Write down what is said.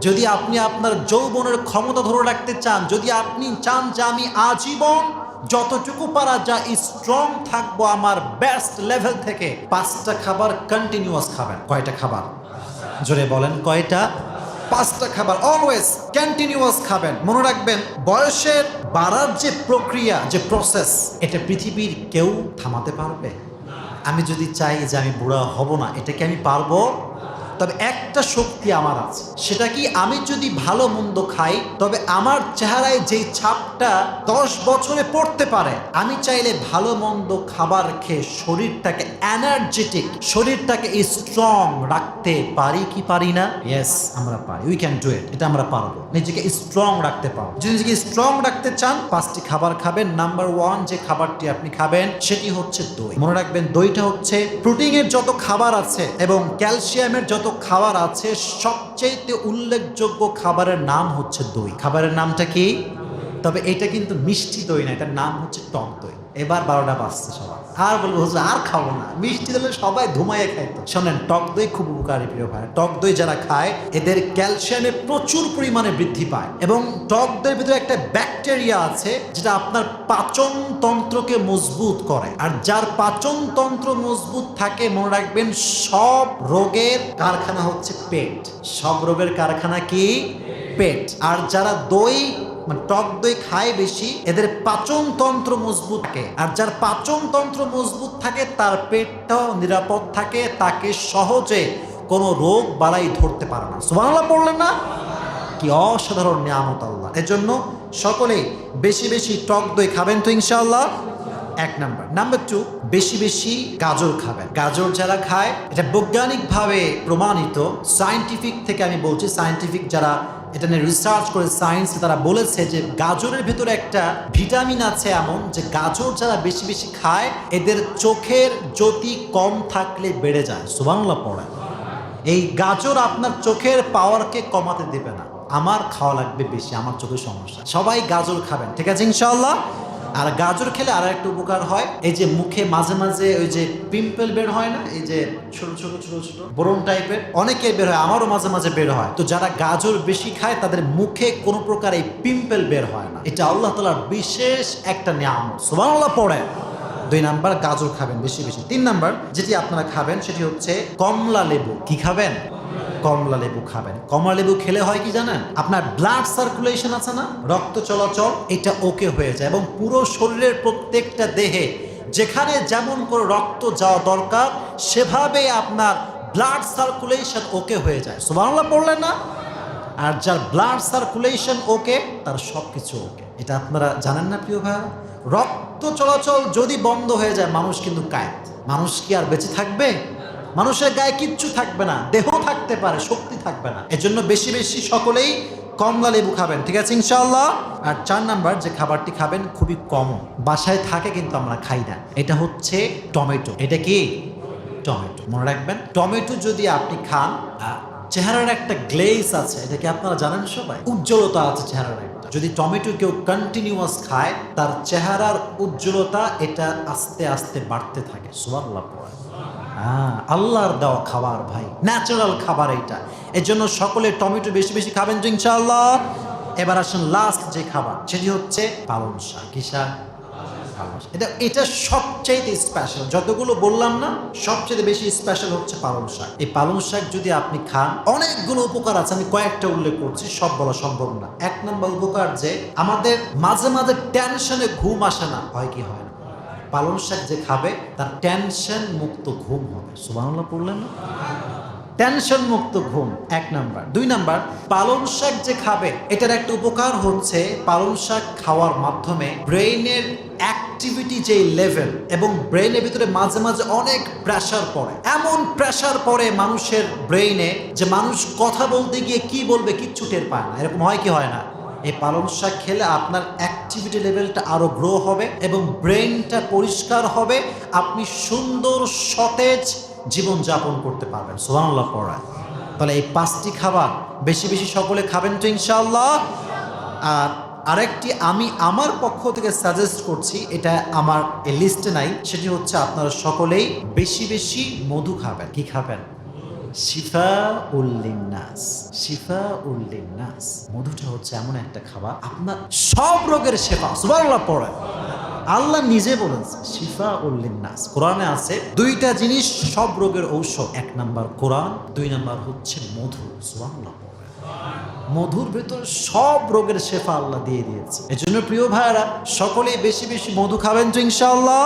যদি আপনি আপনার যৌবনের ক্ষমতা ধরে রাখতে চান, যদি আপনি চান যে আমি আজীবন যতটুকু পারা যা স্ট্রং থাকব আমার বেস্ট লেভেল থেকে, পাঁচটা খাবার কন্টিনিউয়াস খাবেন। কয়টা খাবার? জোরে বলেন, কয়টা? পাঁচটা খাবার অলওয়েজ কন্টিনিউয়াস খাবেন। মনে রাখবেন, বয়সের বাড়ার যে প্রক্রিয়া, যে প্রসেস এটা পৃথিবীর কেউ থামাতে পারবে। আমি যদি চাই যে আমি বুড়া হব না, এটা কি আমি পারব? তবে একটা শক্তি আমার আছে। সেটা কি আমি যদি ভালো মন্দ খাই, তবে আমার চেহারায় যেই ছাপটা দশ বছরে পড়তে পারে, আমি চাইলে ভালো মন্দ খাবার খেয়ে শরীরটাকে এনার্জেটিক শরীরটাকে স্ট্রং রাখতে পারি কি পারি না? ইয়েস আমরা পারি। উই ক্যান ডু ইট এটা আমরা পারব। নিজেকে স্ট্রং রাখতে পারব। যদি নিজেকে স্ট্রং রাখতে চান, পাঁচটি খাবার খাবেন। নাম্বার ওয়ান যে খাবারটি আপনি খাবেন, সেটি হচ্ছে দই। মনে রাখবেন দইটা হচ্ছে প্রোটিনের যত খাবার আছে এবং ক্যালসিয়ামের যত খাবার আছে সবচেয়ে উল্লেখযোগ্য খাবারের নাম হচ্ছে দই। খাবারের নামটা কি? তবে এটা কিন্তু মিষ্টি দই না, এটার নাম হচ্ছে টক দই। এবার বারোটা বাজছে সবার। আর বলব, হুজুর, আর খাব না। মিষ্টি দিলে সবাই ধুমাইয়ে খাইতো। শোনেন, টক দই খুব উপকারী, প্রিয় ভাই। টক দই যারা খায়, এদের ক্যালসিয়ামে প্রচুর পরিমাণে বৃদ্ধি পায় এবং টক দইয়ের ভিতরে একটা ব্যাকটেরিয়া আছে, যেটা আপনার পাচন তন্ত্রকে মজবুত করে। আর যার পাচন তন্ত্র মজবুত থাকে, মনে রাখবেন, সব রোগের কারখানা হচ্ছে পেট। সব রোগের কারখানা কি? পেট। আর যারা দই মানে টক দই খায় বেশি, এদের পাচন তন্ত্র মজবুত থাকে। আর যার পাচন তন্ত্র মজবুত থাকে, তার পেটটাও নিরাপদ থাকে, তাকে সহজে কোনো রোগ বাড়াই ধরতে পারে না। সুবহানাল্লাহ পড়লেন না? কি অসাধারণ নিয়ামত আল্লাহ। এজন্য সকলেই বেশি বেশি টক দই খাবেন তো ইনশাআল্লাহ। এক নাম্বার। নাম্বার টু, বেশি বেশি গাজর খাবেন। গাজর যারা খায়, এটা বৈজ্ঞানিকভাবে প্রমাণিত। সায়েন্টিফিক থেকে আমি বলছি সায়েন্টিফিক যারা এটা নিয়ে রিসার্চ করে সায়েন্স তারা বলেছে যে গাজরের ভেতরে একটা ভিটামিন আছে এমন যে গাজর যারা বেশি বেশি খায়, এদের চোখের জ্যোতি কম থাকলে বেড়ে যায়। সুবাংলা পড়ে এই গাজর আপনার চোখের পাওয়ারকে কমাতে দেবে না। আমার খাওয়া লাগবে বেশি, আমার চোখের সমস্যা। সবাই গাজর খাবেন, ঠিক আছে ইনশাল্লাহ আর গাজর খেলে আর একটা উপকার হয়। এই যে মুখে মাঝে মাঝে ওই যে পিম্পল বের হয় না, এই যে ছোট ছোট ছোট ছোট বরম টাইপের অনেকের বের হয়, আমারও মাঝে মাঝে বের হয়। তো যারা গাজর বেশি খায়, তাদের মুখে কোনো প্রকার এই পিম্পল বের হয় না। এটা আল্লাহ তালার বিশেষ একটা নিয়াম সুবহানাল্লাহ পড়ে দুই নাম্বার, গাজর খাবেন বেশি বেশি। তিন নাম্বার, যেটি আপনারা খাবেন, সেটি হচ্ছে কমলা লেবু। কি খাবেন? কমলা লেবু খাবেন। কমলা লেবু খেলে হয় কি জানেন? আপনার ব্লাড সার্কুলেশন আছে না? রক্ত চলাচল, এটা ওকে হয়ে যায় এবং পুরো শরীরের প্রত্যেকটা দেহে যেখানে যেমন করে রক্ত যাওয়া দরকার, সেভাবে আপনার ব্লাড সার্কুলেশন ওকে হয়ে যায়। সুবহানাল্লাহ, পড়লেন না? আর যার ব্লাড সার্কুলেশন ওকে তার সব কিছু ওকে এটা আপনারা জানেন না, প্রিয় ভাই রক্ত চলাচল যদি বন্ধ হয়ে যায়, মানুষ কিন্তু কায়েত মানুষ কি আর বেঁচে থাকবে? মানুষের গায়ে কিচ্ছু থাকবে না, দেহ থাকতে পারে, শক্তি থাকবে না। এজন্য বেশি বেশি সকলেই কমলা লেবু খাবেন, ঠিক আছে ইনশাল্লাহ আর চার নাম্বার, যে খাবারটি খাবেন খুবই কম বাসায় থাকে কিন্তু আমরা খাই না, এটা হচ্ছে টমেটো, এটা কি? টমেটো, মনে রাখবেন, টমেটো যদি আপনি খান চেহারার একটা গ্লেজ আছে, এটা কি আপনারা জানেন সবাই? উজ্জ্বলতা আছে চেহারার একটা। যদি টমেটো কেউ কন্টিনিউয়াস খায়, তার চেহারার উজ্জ্বলতা এটা আস্তে আস্তে বাড়তে থাকে। সুবহানাল্লাহ পড়ে হ্যাঁ আল্লাহর দেওয়া খাবার ভাই ন্যাচারাল খাবার এটা এর জন্য সকলে টমেটো বেশি বেশি খাবেন তো ইনশাআল্লাহ। এবার আসুন লাস্ট যে খাবার, সেটি হচ্ছে পালং শাক। কি শাক। এটা এটা সবচেয়ে স্পেশাল যতগুলো বললাম না সবচেয়ে বেশি স্পেশাল হচ্ছে পালং শাক। এই পালং শাক যদি আপনি খান, অনেকগুলো উপকার আছে, আমি কয়েকটা উল্লেখ করছি, সব বলা সম্ভব না। এক নম্বর উপকার যে, আমাদের মাঝে মাঝে টেনশনে ঘুম আসে না, হয় কি হয় না? পালং শাক যে খাবে, তার টেনশন মুক্ত ঘুম হবে। সুবাংলা পড়লেন না? টেনশন মুক্ত ঘুম, এক নাম্বার। দুই নাম্বার, পালং শাক যে খাবে, এটার একটা উপকার হচ্ছে পালং শাক খাওয়ার মাধ্যমে ব্রেইনের অ্যাক্টিভিটি যে লেভেল এবং ব্রেইনের ভিতরে মাঝে মাঝে অনেক প্রেশার পড়ে। এমন প্রেশার পড়ে মানুষের ব্রেইনে যে মানুষ কথা বলতে গিয়ে কি বলবে কিচ্ছু টের পায় না। এরকম হয় কি হয় না? এই পালং শাক খেলে আপনার অ্যাক্টিভিটি লেভেলটা আরও গ্রো হবে এবং ব্রেনটা পরিষ্কার হবে। আপনি সুন্দর, সতেজ জীবনযাপন করতে পারবেন। সোহানুল্লাহ পড়ায়। তাহলে এই পাঁচটি খাবার বেশি বেশি সকলে খাবেন তো ইনশাআল্লাহ। আর আরেকটি আমি আমার পক্ষ থেকে সাজেস্ট করছি, এটা আমার লিস্টে নাই, সেটি হচ্ছে আপনারা সকলেই বেশি বেশি মধু খাবেন। কি খাবেন? শিফা উল্লিনাস শিফা উল্লিনাস মধুটা হচ্ছে এমন একটা খাবার, আপনার সব রোগের শেফা পড়ে। আল্লাহ নিজে বলেছে শিফা উল্লিনাস কোরআনে আছে, দুইটা জিনিস সব রোগের ঔষধ। এক নাম্বার কোরআন, দুই নাম্বার হচ্ছে মধু, সুবহানাল্লাহ মধুর ভেতর সব রোগের শেফা আল্লাহ দিয়ে দিয়েছে। এজন্য প্রিয় ভাইয়েরা, সকলেই বেশি বেশি মধু খাবেন তো ইনশাআল্লাহ।